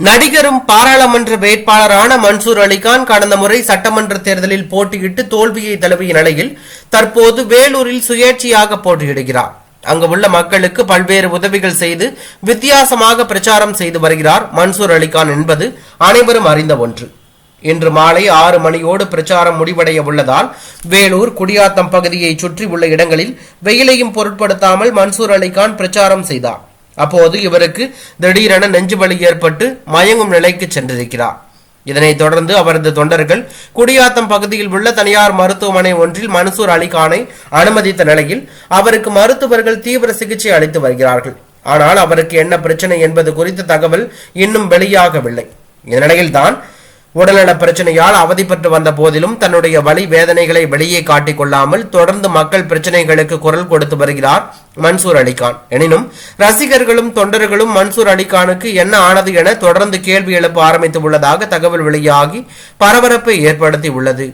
நடிகரும் பாராளுமன்ற வேட்பாளரான மன்சூர் அலிகான் கடந்த முறை சட்டமன்ற தேர்தலில் போட்டியிட்டு தோல்வியை தழுவிய நிலையில் தற்போது வேலூரில் சுயேட்சையாக போட்டியிடுகிறார். அங்கு உள்ள மக்களுக்கு பல்வேறு உதவிகள் செய்து வித்தியாசமாக பிரச்சாரம் செய்து வருகிறார் மன்சூர் அலிகான் என்பது அனைவரும் அறிந்த ஒன்று. இன்று மாலை ஆறு மணியோடு பிரச்சாரம் முடிவடைய உள்ளதால் வேலூர் குடியாத்தம் பகுதியை சுற்றி உள்ள இடங்களில் வெயிலையும் பொருட்படுத்தாமல் மன்சூர் அலிகான் பிரச்சாரம் செய்தார். அப்போது இவருக்கு திடீரென நெஞ்சு வலி ஏற்பட்டு மயங்கும் நிலைக்கு சென்றிருக்கிறார். இதனைத் தொடர்ந்து அவரது தொண்டர்கள் குடியாத்தம் பகுதியில் உள்ள தனியார் மருத்துவமனை ஒன்றில் மன்சூர் அலிகானை அனுமதித்த நிலையில் அவருக்கு மருத்துவர்கள் தீவிர சிகிச்சை அளித்து வருகிறார்கள். ஆனால் அவருக்கு என்ன பிரச்சனை என்பது குறித்த தகவல் இன்னும் வெளியாகவில்லை. இந்நிலையில்தான் உடல்நல பிரச்சனையால் அவதிப்பட்டு வந்த போதிலும் தன்னுடைய வழி வேதனைகளை வெளியே காட்டிக் கொள்ளாமல் தொடர்ந்து மக்கள் பிரச்சனைகளுக்கு குரல் கொடுத்து வருகிறார் மன்சூர் அலிகான் எனினும் ரசிகர்களும் தொண்டர்களும் மன்சூர் அலிகானுக்கு என்ன ஆனது என தொடர்ந்து கேள்வி எழுப்ப ஆரம்பித்து உள்ளதாக தகவல் வெளியாகி பரபரப்பை ஏற்படுத்தி உள்ளது.